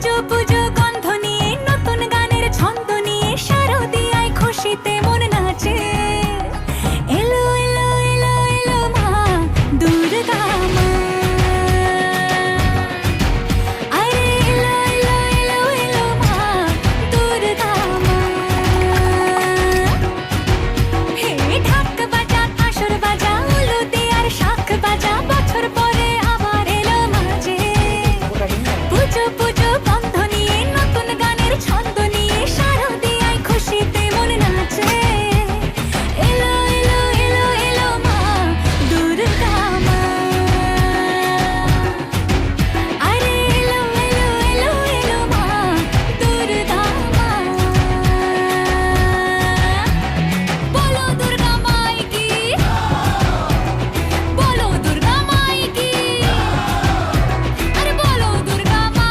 pucu pucu